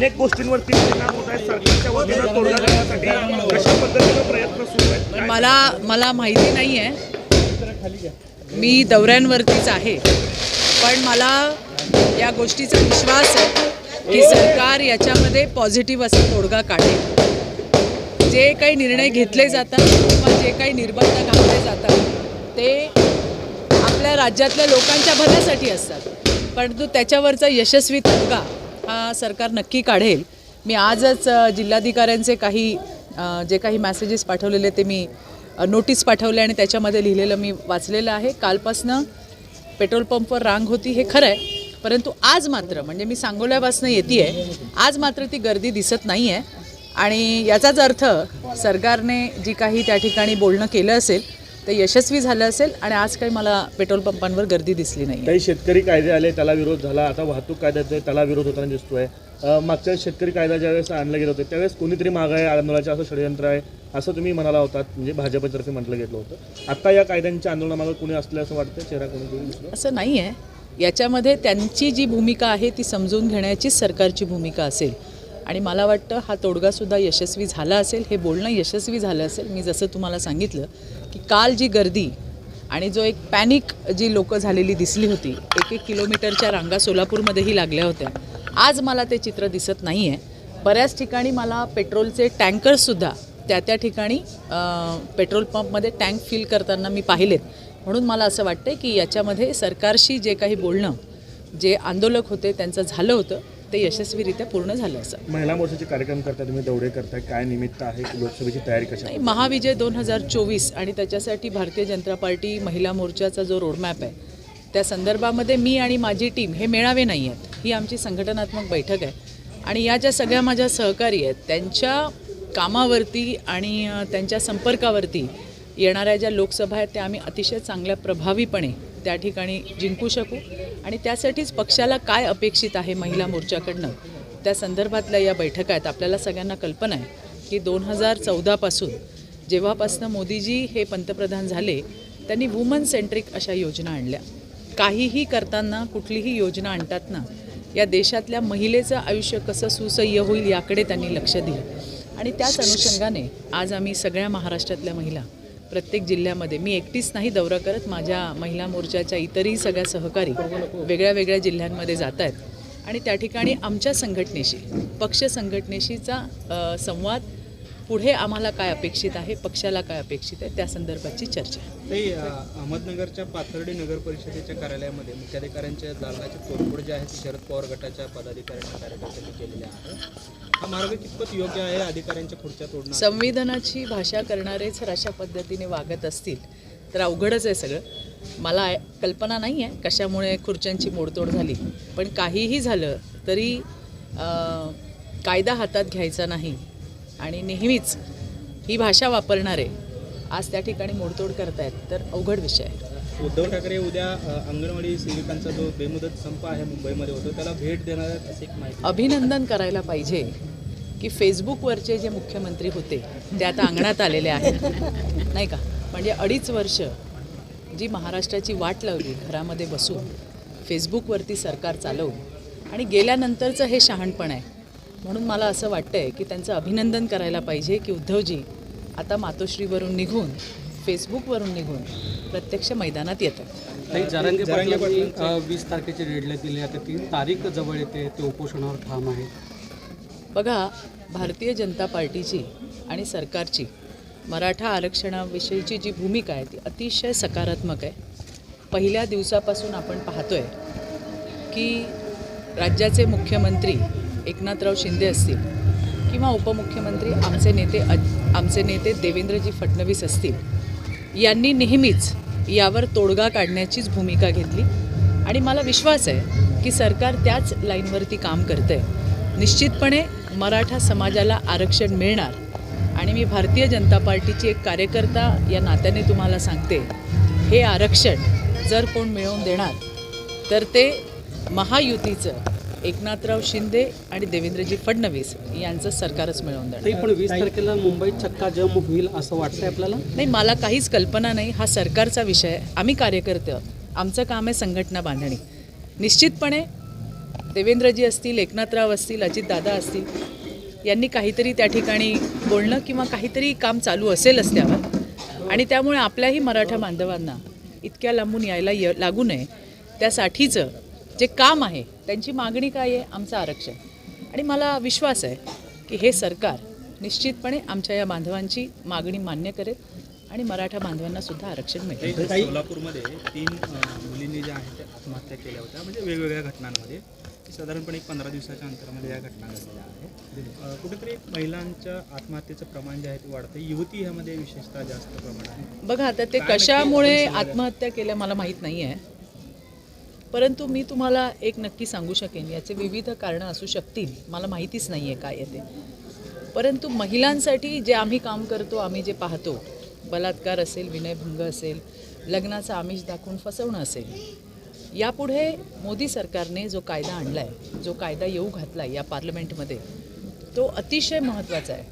अनेक गोष्टींवरती परिणाम होत सरकारच्या वतीनं तोडगा कशा पद्धतीनं प्रयत्न सुरू आहेत? मला मला माहिती नाही आहे. मी दौऱ्यांवरतीच आहे. पण मला या गोष्टीचा विश्वास आहे की सरकार याच्यामध्ये पॉझिटिव्ह असा तोडगा काढेल. जे काही निर्णय घेतले जातात किंवा जे काही निर्बंध घातले जातात ते आपल्या राज्यातल्या लोकांच्या भल्यासाठी असतात. परंतु त्याच्यावरचा यशस्वी तोडगा हा सरकार नक्की काढेल. मी आजच जिल्हाधिकाऱ्यांचे काही जे काही मॅसेजेस पाठवलेले ते मी नोटीस पाठवले आणि त्याच्यामध्ये लिहिलेलं मी वाचलेलं आहे. कालपासनं पेट्रोल पंपवर रांग होती हे खरं आहे परंतु आज मात्र म्हणजे मी सांगोल्यापासून येते आहे आज मात्र ती गर्दी दिसत नाही आहे आणि याचाच अर्थ सरकारने जी काही त्या ठिकाणी बोलणं केलं असेल ते यशस्वी झालं असेल आणि आज काही मला पेट्रोल पंपांवर गर्दी दिसली नाही काही शेतकरी कायदे आले त्याला विरोध झाला. आता वाहतूक कायद्याचे त्याला विरोध होताना दिसतोय. मागच्या शेतकरी कायदा ज्यावेळेस आणला गेला होता त्यावेळेस कोणीतरी मागाय आंदोलनाचं असं षडयंत्र आहे असं तुम्ही म्हणाला होतात म्हणजे भाजपतर्फे म्हटलं गेलं होतं. आता या कायद्यांच्या आंदोलनामागे कोणी असलं असं वाटतं चेहरा कोणी असं नाही आहे याच्यामध्ये त्यांची जी भूमिका आहे ती समजून घेण्याचीच सरकारची भूमिका असेल. आणि मला वाटतं हा तोडगासुद्धा यशस्वी झाला असेल हे बोलणं यशस्वी झालं असेल. मी जसं तुम्हाला सांगितलं की काल जी गर्दी आणि जो एक पॅनिक जी लोकं झालेली दिसली होती एक एक किलोमीटरच्या रांगा सोलापूरमध्येही लागल्या होत्या. आज मला ते चित्र दिसत नाही आहे बऱ्याच ठिकाणी मला पेट्रोलचे टँकर्ससुद्धा त्या त्या ठिकाणी पेट्रोल पंपमध्ये टँक फिल करताना मी पाहिलेत. म्हणून मला असं वाटतं की याच्यामध्ये सरकारशी जे काही बोलणं जे आंदोलक होते त्यांचं झालं होतं. ते यशस्वीरित्या पूर्ण झालं असं. महिला मोर्चाचे कार्यक्रम करताय तुम्ही दौरे करताय काय निमित्त आहे? लोकसभेची तयारी कशा नाही महाविजय दोन हजार चोवीस आणि त्याच्यासाठी भारतीय जनता पार्टी महिला मोर्चाचा जो रोडमॅप आहे त्या संदर्भामध्ये मी आणि माझी टीम हे मेळावे नाही आहेत. ही आमची संघटनात्मक बैठक आहे. आणि या ज्या सगळ्या माझ्या सहकारी आहेत त्यांच्या कामावरती आणि त्यांच्या संपर्कावरती येणाऱ्या ज्या लोकसभा आहेत त्या आम्ही अतिशय चांगल्या प्रभावीपणे त्या ठिकाणी जिंकू शकू. आणि त्यासाठीच पक्षाला काय अपेक्षित आहे महिला मोर्चाकडनं? त्या संदर्भातल्या या बैठका आहेत आपल्याला सगळ्यांना कल्पना आहे की दोन हजार चौदापासून जेव्हापासनं मोदीजी हे पंतप्रधान झाले त्यांनी वुमन सेंट्रिक अशा योजना आणल्या. काहीही करताना कुठलीही योजना आणतात ना या देशातल्या महिलेचं आयुष्य कसं सुसह्य होईल याकडे त्यांनी लक्ष दिलं. आणि त्याच अनुषंगाने आज आम्ही सगळ्या महाराष्ट्रातल्या महिला प्रत्येक जिल्ह्यामध्ये. मी एकटीच नाही दौरा करत माझ्या महिला मोर्चाच्या इतरही सगळ्या सहकारी वेगळ्या वेगळ्या जिल्ह्यांमध्ये जात आहेत आणि त्या ठिकाणी आमच्या संघटनेशी पक्ष संघटनेशीचा संवाद पुढे आम्हाला काय अपेक्षित आहे पक्षाला काय अपेक्षित आहे त्या संदर्भातची चर्चा ते अहमदनगरच्या पाथर्डी नगर परिषदेच्या कार्यालयामध्ये मुख्याधिकाऱ्यांच्या जालनाचे तोडफोड जे आहे ते शरद पवार गटाच्या पदाधिकाऱ्यांनी कार्यकर्त्यांनी केलेले आहे. हा मार्ग कितपत योग्य आहे अधिकाऱ्यांच्या खुर्च्या तोडणं संविधानाची भाषा करणारेच जर अशा पद्धतीने वागत असतील तर अवघडच आहे सगळं. मला कल्पना नाही आहे कशामुळे खुर्च्यांची मोडतोड झाली. पण काहीही झालं तरी कायदा हातात घ्यायचा नाही. आणि नेहमीच ही भाषा वापरणारे आज त्या ठिकाणी मोडतोड करतायत तर अवघड विषय आहे. उद्धव ठाकरे उद्या अंगणवाडी सेविकांचा जो बेमुदत संप आहे मुंबईमध्ये होतो त्याला भेट देणार एक माहिती. अभिनंदन करायला पाहिजे की फेसबुकवरचे जे मुख्यमंत्री होते ते आता अंगणात आलेले आहेत. नाही का? म्हणजे अडीच वर्ष जी महाराष्ट्राची वाट लावली घरामध्ये बसून फेसबुकवरती सरकार चालवून आणि गेल्यानंतरचं हे शहाणपण आहे म्हणून मला असं वाटतं आहे की त्यांचं अभिनंदन करायला पाहिजे की उद्धवजी आता मातोश्रीवरून निघून फेसबुकवरून निघून प्रत्यक्ष मैदानात येतात. जरांगे वीस तारखेची डेडलाईन दिली. आता ती तारीख जवळ येते ते उपोषणावर ठाम आहे. बघा भारतीय जनता पार्टीची आणि सरकारची मराठा आरक्षणाविषयीची जी भूमिका आहे ती अतिशय सकारात्मक आहे. पहिल्या दिवसापासून आपण पाहतोय की राज्याचे मुख्यमंत्री एकनाथराव शिंदे असतील किंवा उपमुख्यमंत्री आमचे नेते अज- आमचे नेते देवेंद्रजी फडणवीस असतील यांनी नेहमीच यावर तोडगा काढण्याचीच भूमिका घेतली. आणि मला विश्वास आहे की सरकार त्याच लाईनवरती काम करतं आहे निश्चितपणे मराठा समाजाला आरक्षण मिळणार. आणि मी भारतीय जनता पार्टीची एक कार्यकर्ता या नात्याने तुम्हाला सांगते हे आरक्षण जर कोण मिळवून देणार तर ते महायुतीचं एकनाथराव शिंदे आणि देवेंद्रजी फडणवीस यांचं सरकारच मिळवून देणार. पण वीस तारखेला मुंबईत चक्काजाम होईल असं वाटतंय आपल्याला? नाही मला काहीच कल्पना नाही. हा सरकारचा विषय आहे. आम्ही कार्यकर्ते. आमचं काम आहे संघटना बांधणी. निश्चितपणे देवेंद्रजी असतील एकनाथराव असतील अजितदादा असतील यांनी काहीतरी त्या ठिकाणी बोलणं किंवा काहीतरी काम चालू असेलच त्यावर. आणि त्यामुळे आपल्याही मराठा बांधवांना इतक्या लांबून यायला य लागू नये. त्यासाठीचं जे काम आहे त्यांची मागणी काय आहे आमचं आरक्षण. आणि मला विश्वास आहे की हे सरकार निश्चितपणे आमच्या या बांधवांची मागणी मान्य करेल आणि मराठा बांधवांना सुद्धा आरक्षण मिळेल. सोलापूरमध्ये तीन मुलींनी ज्या आहेत त्या आत्महत्या केल्या होत्या. म्हणजे वेगवेगळ्या घटनांमध्ये. साधारणपणे एक पंधरा दिवसाच्या अंतरामध्ये या घटना घडलेल्या आहेत. कुठेतरी महिलांच्या आत्महत्येचं प्रमाण जे आहे ते वाढतं युवती ह्यामध्ये विशेषतः जास्त प्रमाण आहे बघा आता ते कशामुळे आत्महत्या केल्या मला माहीत नाही आहे परंतु मी तुम्हाला एक नक्की सांगू शकेन याचे विविध कारणं असू शकतील. मला माहितीच नाही आहे काय आहे ते. परंतु महिलांसाठी जे आम्ही काम करतो आम्ही जे पाहतो बलात्कार असेल विनयभंग असेल लग्नाचा आमिष दाखवून फसवणं असेल यापुढे मोदी सरकारने जो कायदा आणला आहे जो कायदा येऊ घातला आहे या पार्लमेंटमध्ये तो अतिशय महत्त्वाचा आहे.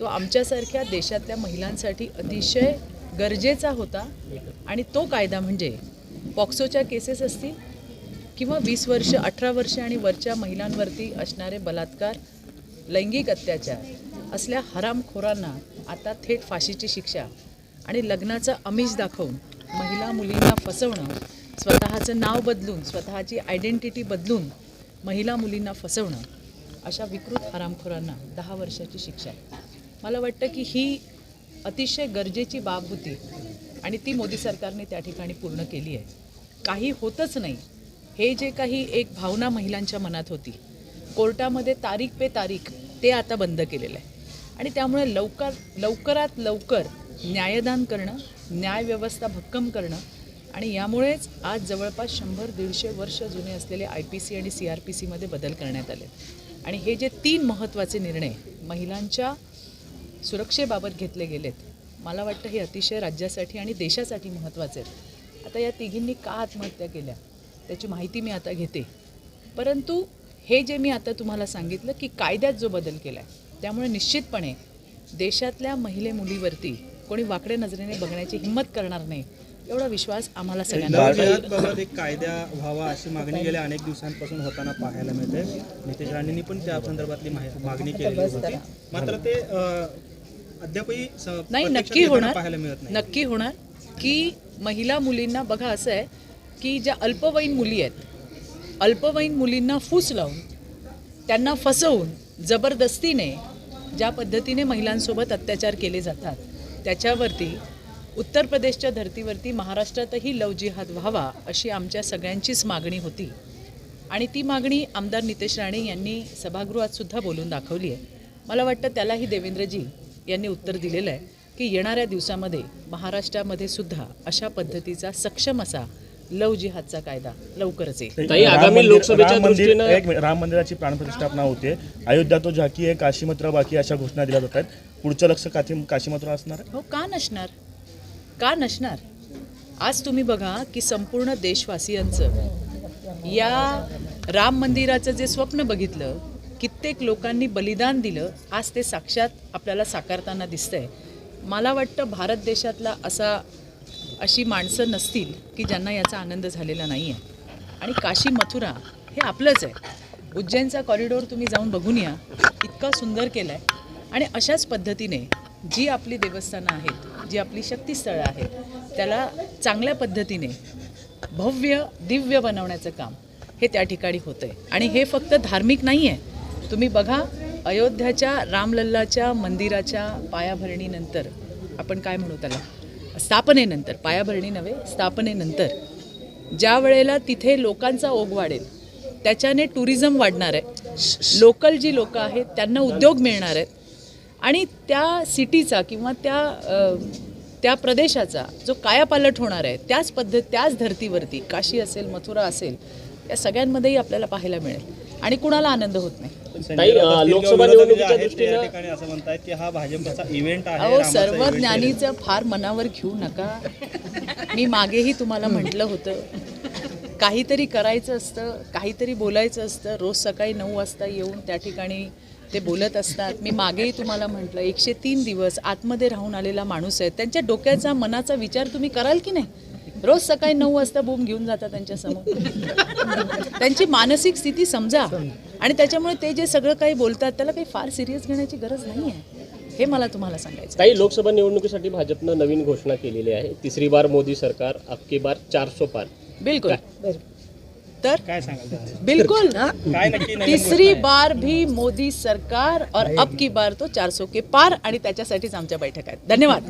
तो आमच्यासारख्या देशातल्या महिलांसाठी अतिशय गरजेचा होता आणि तो कायदा म्हणजे पॉक्सोच्या केसेस असतील किंवा वीस वर्ष अठरा वर्ष आणि वरच्या महिलांवरती असणारे बलात्कार लैंगिक अत्याचार असल्या हरामखोरांना आता थेट फाशीची शिक्षा आणि लग्नाचं अमिष दाखवून महिला मुलींना फसवणं स्वतःचं नाव बदलून स्वतःची आयडेंटिटी बदलून महिला मुलींना फसवणं अशा विकृत हरामखोरांना दहा वर्षाची शिक्षा आहे. मला वाटतं की ही अतिशय गरजेची बाब होती आणि ती मोदी सरकारने त्या ठिकाणी पूर्ण केली आहे. काही होतच नाही. हे जे काही एक भावना महिलांच्या मनात होती. कोर्टामध्ये तारीख पे तारीख ते आता बंद केलेलं आहे. आणि त्यामुळे लवकर लवकरात लवकर न्यायदान करणं न्यायव्यवस्था भक्कम करणं आणि यामुळेच आज जवळपास शंभर दीडशे वर्ष जुने असलेले आय पी सी आणि सी आर पी सीमध्ये बदल करण्यात आले आणि हे जे तीन महत्त्वाचे निर्णय महिलांच्या सुरक्षेबाबत घेतले गेलेत मला वाटतं हे अतिशय राज्यासाठी आणि देशासाठी महत्त्वाचे आहेत. आता या तिघींनी का आत्महत्या केल्या? त्याची माहिती मी आता घेते. परंतु हे जे मी आता तुम्हाला सांगितलं की कायद्यात जो बदल केला आहे त्यामुळे निश्चितपणे देशातल्या महिले मुलीवरती कोणी वाकड्या नजरेने बघण्याची हिंमत करणार नाही एवढा विश्वास आम्हाला सगळ्यांना एक कायदा व्हावा अशी मागणी गेल्या अनेक दिवसांपासून होताना पाहायला मिळते. नितेश राणेंनी पण त्या संदर्भातली मागणी केलेली होती. मात्र ते अद्यापही नाही नक्की होणार. पाहायला मिळत नाही. नक्की होणार की महिला मुलींना बघा असं आहे की ज्या अल्पवयीन मुली आहेत अल्पवयीन मुलींना फूस लावून त्यांना फसवून जबरदस्तीने ज्या पद्धतीने महिलांसोबत अत्याचार केले जातात त्याच्यावरती उत्तर प्रदेशच्या धर्तीवरती महाराष्ट्रातही लव जिहाद व्हावा अशी आमच्या सगळ्यांचीच मागणी होती. आणि ती मागणी आमदार नितेश राणे यांनी सभागृहात सुद्धा बोलून दाखवली आहे. मला वाटतं त्यालाही देवेंद्रजी यांनी उत्तर दिलेलं आहे. की येणाऱ्या दिवसामध्ये महाराष्ट्रामध्ये सुद्धा अशा पद्धतीचा सक्षम असा लव जिहादचा कायदा लवकरच येईल. राम आगामी मंदिर- लोकसभेच्या राम मंदिर- दृष्टीनं- एक मिनिट, राम मंदिराची प्राणप्रतिष्ठापना होते. अयोध्या तो झाकी आहे काशी मात्र बाकी अशा घोषणा दिल्या जात आहेत. पुढचं लक्ष काशी काशी मात्र असणार आहे? हो का नसणार? का नसणार? आज तुम्ही बघा की संपूर्ण देशवासियांचं या राम मंदिराचं जे स्वप्न बघितलं कित्येक लोकांनी बलिदान दिलं आज ते साक्षात आपल्याला साकारताना दिसतंय. मला वाटतं भारत देशातला असा अशी माणसं नसतील की ज्यांना याचा आनंद झालेला नाही आहे आणि काशी मथुरा हे आपलंच आहे. उज्जैनचा कॉरिडॉर तुम्ही जाऊन बघून या. इतका सुंदर केला आहे आणि अशाच पद्धतीने जी आपली देवस्थानं आहेत जी आपली शक्तिस्थळं आहेत त्याला चांगल्या पद्धतीने भव्य दिव्य बनवण्याचं काम हे त्या ठिकाणी होतं आहे आणि हे फक्त धार्मिक नाही आहे तुम्ही बघा अयोध्याच्या रामलल्लाच्या मंदिराच्या पायाभरणीनंतर आपण काय म्हणू त्याला? स्थापनेनंतर पायाभरणी नव्हे स्थापनेनंतर ज्या वेळेला तिथे लोकांचा ओघ वाढेल त्याच्याने टुरिझम वाढणार आहे. लोकल जी लोकं आहेत त्यांना उद्योग मिळणार आहेत. आणि त्या सिटीचा किंवा त्या त्या प्रदेशाचा जो कायापालट होणार आहे त्याच पद्धत त्याच धर्तीवरती काशी असेल मथुरा असेल या सगळ्यांमध्येही आपल्याला पाहायला मिळेल. आणि कुणाला आनंद होत नाही. ताई, अं, लोकसभा निवडणुकीच्या दृष्टीनं- ठिकाणी असं म्हणतायत की हा भाजपचा इव्हेंट आहे अहो रामाचा सर्व event आहे. ज्ञानीचं फार मनावर घेऊ नका. मी मागेही तुम्हाला म्हटलं होतं. काहीतरी करायचं असतं काहीतरी बोलायचं असतं. रोज सकाळी नऊ वाजता येऊन त्या ठिकाणी ते बोलत असतात. मी मागेही तुम्हाला म्हटलं एकशे तीन दिवस आतमध्ये राहून आलेला माणूस आहे. त्यांच्या डोक्याचा मनाचा विचार तुम्ही कराल की नाही? रोज सकाळी नऊ वाजता बूम घेऊन जातात त्यांच्यासमोर त्यांची मानसिक स्थिती समजा. आणि त्याच्यामुळे ते जे सगळं काही बोलतात त्याला काही फार सिरियस घेण्याची गरज नाही आहे हे मला तुम्हाला सांगायचं काही लोकसभा निवडणुकीसाठी भाजपनं नवीन घोषणा केलेली आहे. तिसरी बार मोदी सरकार अबकी बार चारसो पार. बिलकुल. तर? काय सांगाल? बिल्कुल. काय नक्की नवीन तीसरी बार भी मोदी सरकार और अब की बार तो चारसो के पार. आणि त्याच्यासाठीच आमच्या बैठक आहेत. धन्यवाद.